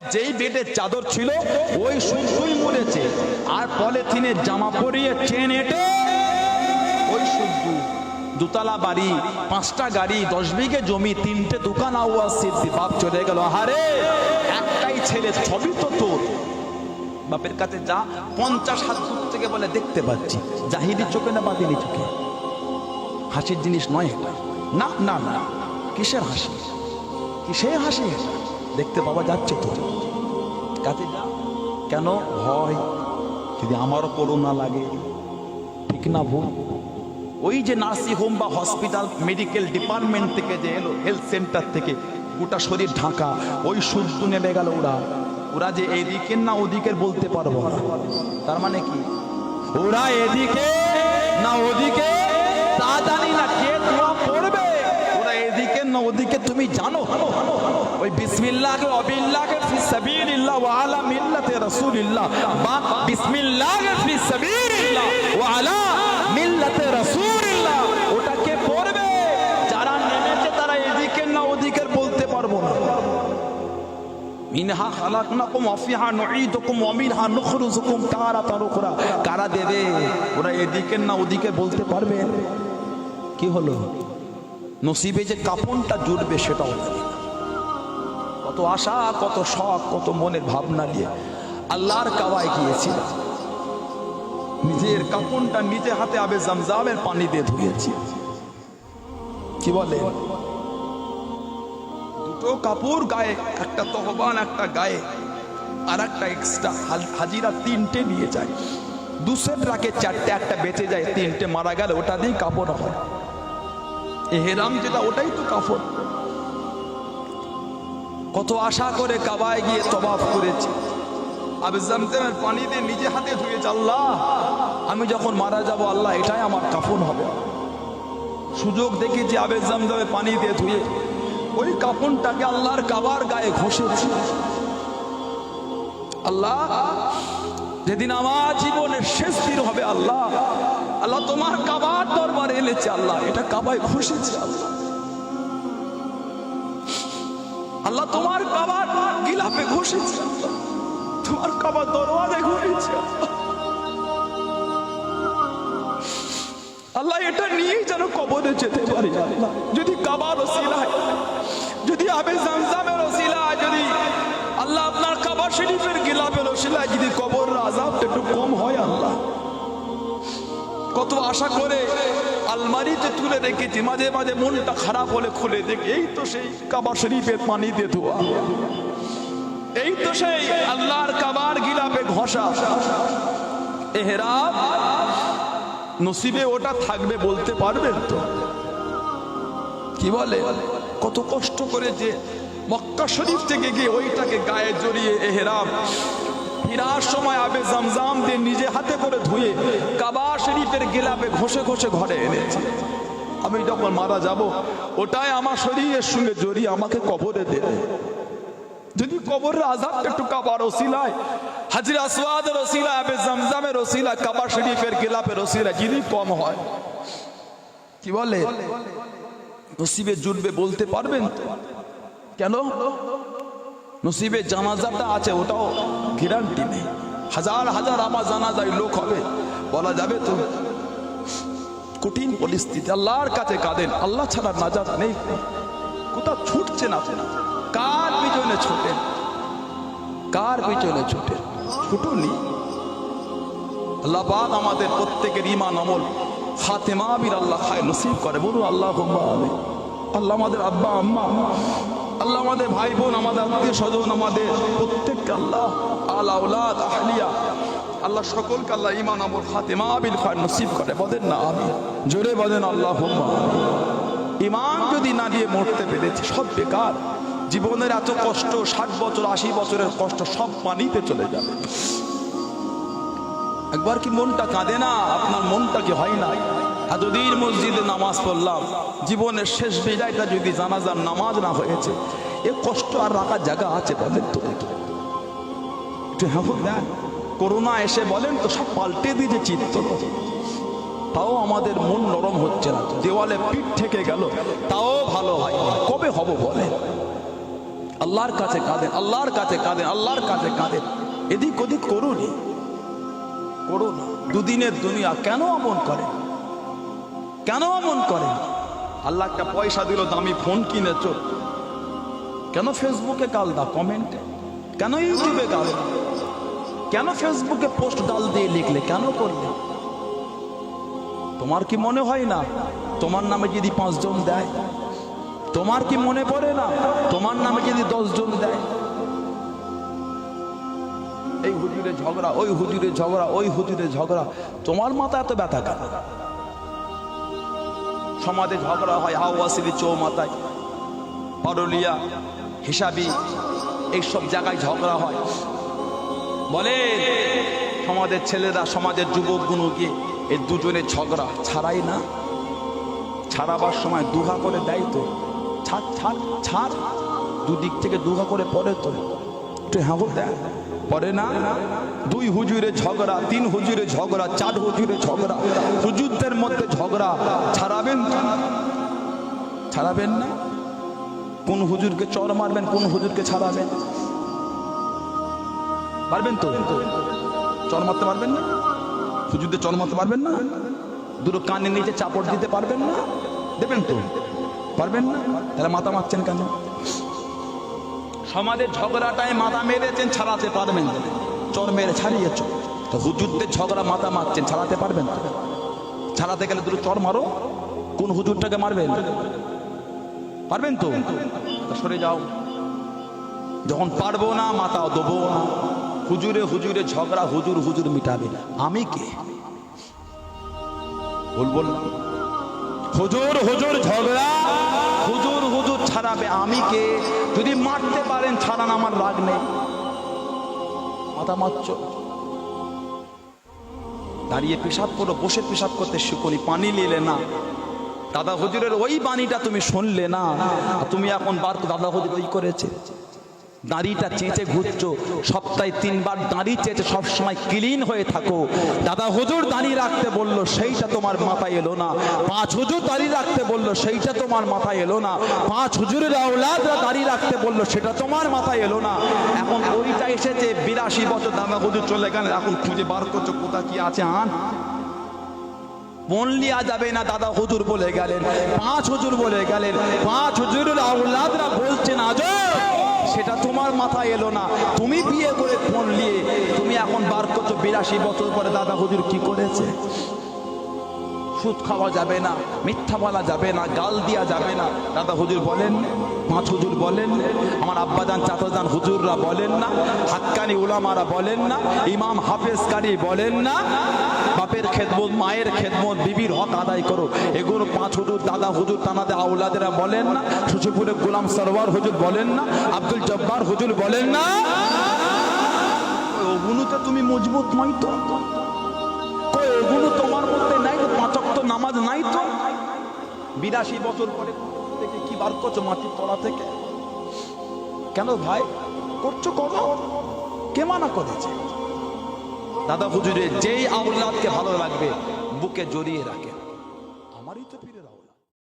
যেই বেডের চাদর ছিল, ওই শুদ্ধই মরেছে আর পলিথিনের জামা পরিয়ে চেন এটে ওই শুদ্ধ দুতলা বাড়ি, পাঁচটা গাড়ি, দশ বিঘে জমি, তিনটে দোকান আওয়াজ সিদ্ধি, বাপ চলে গেল। আহারে, একটাই ছেলে ছবি তো তোর। বাপের কাছে যা, পঞ্চাশ হাত দূর থেকে বলে, দেখতে পাচ্ছি। জাহিদি চোখে না, বাতিনি চোখে। হাসির জিনিস নয় এটা। না না না, কিসের হাসি? কিসের হাসি? এটা? দেখতে পাওয়া যাচ্ছে তো। কাছে যা। কেন? ভয়। যদি আমারও করোনা লাগে, ঠিক না ভুল? ওই যে নার্সিং হোম বা হসপিটাল, মেডিকেল ডিপার্টমেন্ট থেকে যে এলো, হেলথ সেন্টার থেকে, গোটা শরীর ঢাকা, ওই সূর্য নেমে গেল ওরা। ওরা যে এদিকের না ওদিকের বলতে পারব না। তার মানে কি? ওরা এদিকে না ওদিকে? তা জানি না কে দোয়া পড়বে। এদিকে না ওদিকে তুমি জানো। ওই বিসমিল্লাহকে অবিল্লাহকে ফি সাবিলিল্লাহ ওয়া আলা মিল্লাতি রাসূলিল্লাহ। বা বিসমিল্লাহকে ফি সাবিলিল্লাহ ওয়া আলা মিল্লাতি রাসূলিল্লাহ। ওটা কে পড়বে। যারা নেমেছে তারা এদিকে না ওদিকের বলতে পারব না। মিনহা খালাকনাকুম ওয়া ফিহা নুঈদুকুম ওয়া মিনহা নুখরিজুকুম তারাতান উখরা। কারা দেবে? ওরা এদিকে না ওদিকে বলতে পারবে? কি হলো? নসিবে যে কাপনটা জুড়বে সেটাও কত আশা, কত শখ, কত মনের ভাবনা নিয়ে আল্লাহর কাওয়ায় গিয়েছিল নিজের কাপনটা নিজে হাতে আবে জামজামের পানি দিয়ে ধুয়েছি। কি বলে? দুটো কাপড় গায়ে, একটা তহবান, একটা গায়ে, আর একটা এক্সট্রা হাজিরা তিনটে নিয়ে যায় দু সেট রাখে, চারটে, একটা বেঁচে যায়, তিনটে মারা গেলে, ওটা দিয়েই কাপড় হয়। এহেরাম যেটা, ওটাই তো কাপড় কত আশা করে কাবায় গিয়ে তবাফ করেছি। আবে জামজামের পানি দিয়ে নিজে হাতে ধুয়েছে আল্লাহ, আমি যখন মারা যাব, আল্লাহ, এটাই আমার কাফন হবে। সুযোগ দেখেছি আবে জামজামে পানি দিয়ে ধুয়ে, ওই কাপনটাকে আল্লাহর কাবার গায়ে ঘষেছি। আল্লাহ, যেদিন আমার জীবনের শেষ দিন হবে, আল্লাহ আল্লাহ তোমার কাবার দরবারে এনেছে আল্লাহ এটা কাবায় ঘষেছে আল্লাহ আল্লাহ তোমার কাবার গিলাপে ঘষেছে। তোমার কাবার দরবারে ঘষেছে আল্লাহ। এটা নিয়েই যেন কবরে যেতে পারি যদি কাবার ওসিলায়, যদি আবে জামজামের ওসিলায়, যদি আল্লাহ আপনার কাবার শরীফের গিলাপের ওসিলায় যদি কবর আজাবটা একটু কম হয় আল্লাহ কত আশা করে আলমারিতে তুলে রেখেছি। মাঝে মাঝে মনটা খারাপ হলে খুলে দেখি, এই তো সেই কাবার শরীফের পানি দিয়ে ধোয়া। এই তো সেই আল্লাহর কাবার গিলাপে ঘষা। এহেরাম, নসিবে ওটা থাকবে বলতে পারবেন তো? কি বলে? কত কষ্ট করে যে মক্কা শরীফ থেকে গিয়ে ওইটাকে গায়ে জড়িয়ে এহেরাম ফিরার সময় আবে জামজাম দিয়ে নিজে হাতে করে ধুয়ে কাবা শরীফের গেলাপে ঘষে ঘষে ঘরে এনেছে। আমি যখন মারা যাব, ওটাই আমার শরীরের সঙ্গে জড়িয়ে আমাকে কবরে দেবে। যদি কবরের আজাবটা একটু কাবার ওসিলায়, হাজির আসওয়াদের ওসিলা আবে জামজামের ওসিলা কাবা শরীফের গেলাপের ওসিলা যদি কম হয়, কি বলে? নসিবে জুটবে বলতে পারবেন কেন? নসিবে জানাজাটা আছে, ওটাও গ্যারান্টি নেই। হাজার হাজার আমার জানাজায় লোক হবে। বলা যাবে তো, কঠিন পরিস্থিতি, আল্লাহর কাছে কাঁদেন। আল্লাহ ছাড়া নাজাত নেই। কোথাও ছুটছেন আপনি কার পিছনে ছুটেন? কার পিছনে ছুটেন? ছুটুনি? আল্লাহ পাক আমাদের প্রত্যেকের ইমান আমল। খাতেমা বির আল্লাহ খায়, নসিব করে, বলুন আল্লাহ আল্লাহ আমাদের আব্বা, আম্মা। আল্লাহ আমাদের ভাই বোন, আমাদের আত্মীয় স্বজন, আমাদের প্রত্যেককে আল্লাহ আল্লাহ আহলিয়া। আল্লাহ সকলকে আল্লাহ ইমান আমল, খাতেমা বিল খায় নসিব করে। বলেন না আমি জোরে বলেন আল্লাহ ইমান যদি না দিয়ে মরতে পেরেছি, সব বেকার। জীবনের এত কষ্ট, ষাট বছর, আশি বছরের কষ্ট, সব পানিতে চলে যাবে। একবার কি মনটা কাঁদে না? আপনার মনটা কি হয় না এতদিন মসজিদে নামাজ পড়লাম, জীবনের শেষ বিদায়টা যদি জানাজার নামাজ না হয়েছে, এ কষ্ট আর রাখার জায়গা আছে বলেন তো হ্যাঁ করোনা এসে বলেন তো, সব পাল্টে দিয়েছে চিত্ত। তাও আমাদের মন নরম হচ্ছে না, দেওয়ালে পিঠ থেকে গেল, তাও ভালো হয় কবে হব বলে আল্লাহর কাছে কাঁদেন আল্লাহর কাছে কাঁদেন আল্লাহর কাছে কাঁদেন এদিক ওদিক করুনি। করুন দুদিনের দুনিয়া কেন অমন করেন কেন অমন করেন আল্লাহ একটা পয়সা দিল দামি ফোন কিনেছ। কেন ফেসবুকে গাল দাও কমেন্টে কেন ইউটিউবে গাল কেন ফেসবুকে পোস্ট ডাল দিয়ে লিখলে? কেন করলে? তোমার কি মনে হয় না? তোমার নামে যদি পাঁচজন দেয়? তোমার কি মনে পড়ে না? তোমার নামে যদি দশজন দেয়? এই হুজুরে ঝগড়া ওই হুজুরে ঝগড়া ওই হুজুরে ঝগড়া। তোমার মাথা এত ব্যথা কেন? সমাজে ঝগড়া হয়, হাওয়াসিলি চৌমাথায়, পারলিয়া, হিসাবি, এইসব জায়গায় ঝগড়া হয়। বলে, সমাজের ছেলেরা, সমাজের যুবকগুলো গিয়ে এই দুজনের ঝগড়া ছাড়াই না। ছাড়াবার সময় দুহা করে দেয় তো। ছাড় ছাড় ছাড়। দুদিক থেকে দুহা করে পড়ে তো। একটু হাগো দেয় পরে না। দুই হুজুরে ঝগড়া, তিন হুজুরে ঝগড়া, চার হুজুরে ঝগড়া। হুজুরদের মধ্যে ঝগড়া ছাড়াবেন? ছাড়াবেন না? কোন হুজুরকে চর মারবেন, কোন হুজুরকে ছাড়াবেন? পারবেন তো? চর মারতে পারবেন না? হুজুরদের চর মারতে পারবেন না? দুটো কানের নিচে চাপড় দিতে পারবেন না? দেবেন তো? পারবেন না? তাহলে মাথা মারছেন কেন? সমাজের ঝগড়াটায় মাথা মেরেছেন, ছাড়াতে পারবেন চর মেরে ছাড়িয়েছ। তো হুজুরদের ঝগড়া মাথা মারছেন, ছাড়াতে পারবেন ছাড়াতে গেলে দুটো চর মারো। কোন হুজুরটাকে মারবেন? পারবেন তো? সরে যাও। যখন পারব না, মাথাও দেবো না। হুজুরে হুজুরে ঝগড়া, হুজুর হুজুর মিটাবে আমি কে? বলব না। হুজুর হুজুর ঝগড়া, হুজুর ছাড়াবে আমি কে? যদি মারতে পারেন, ছাড়ান, আমার রাগ নেই। মাথা মারছ দাঁড়িয়ে পেশাব করো, বসে পেশাব করতে শিখুনি পানি নিলে না। দাদা হজুরের ওই বাণীটা তুমি শুনলে না? তুমি এখন বার দাদা হুজুর করেছে। দাঁড়িটা চেঁচে ঘুরছো, সপ্তাহে তিনবার দাঁড়ি চেঁচে সবসময় ক্লিন হয়ে থাকো। দাদা হুজুর দাঁড়িয়ে রাখতে বলল, সেইটা তোমার মাথায় এলো না। পাঁচ হুজুর দাঁড়িয়ে রাখতে বলল, সেইটা তোমার মাথায় এলো না। পাঁচ হুজুরের আওলাদরা দাঁড়িয়ে রাখতে বলল, সেটা তোমার মাথায় এলো না। এখন ওইটা এসেছে বিরাশি বছর, দাদা হুজুর চলে গেলেন। এখন খুঁজে বার করছ কোথা কি আছে, আন? মন লিয়া যাবে না, দাদা হুজুর বলে গেলেন। পাঁচ হুজুর বলে গেলেন। পাঁচ হুজুরের আউলাদরা বলছেন আজ সেটা তোমার মাথায় এলো না। তুমি বিয়ে করে ফোন নিয়ে তুমি এখন বার করছ বিরাশি বছর পরে দাদা হুজুর কি করেছে? সুদ খাওয়া যাবে না, মিথ্যা বলা যাবে না, গাল দেওয়া যাবে না। দাদা হুজুর বলেন পাঁচ হুজুর বলেন, আমার আব্বাজান, চাচাজান হুজুররা বলেন না, হাক্কানি উলামারা বলেন না, ইমাম হাফেজ কারি বলেন না। বাপের খেদমত, মায়ের খেদমত বিবির হক আদায় করো। এগুলো পাঁচ হুজুর, দাদা হুজুর, তানাদের আউলাদেরা বলেন না। সুচিপুরের গোলাম সরওয়ার হুজুর বলেন না। আব্দুল জব্বার হুজুর বলেন না। ওগুলোতে তুমি মজবুত নয় তো? ওগুলো তোমার মধ্যে নাই তো? নামাজ নাই তো? বিরাশি বছর পরে থেকে কি বার করছ মাটির তলা থেকে? কেন ভাই, করছ করো কে মানা করেছে? দাদা হুজুরের যেই আউলাদকে ভালো লাগবে বুকে জড়িয়ে রাখে। আমারই তো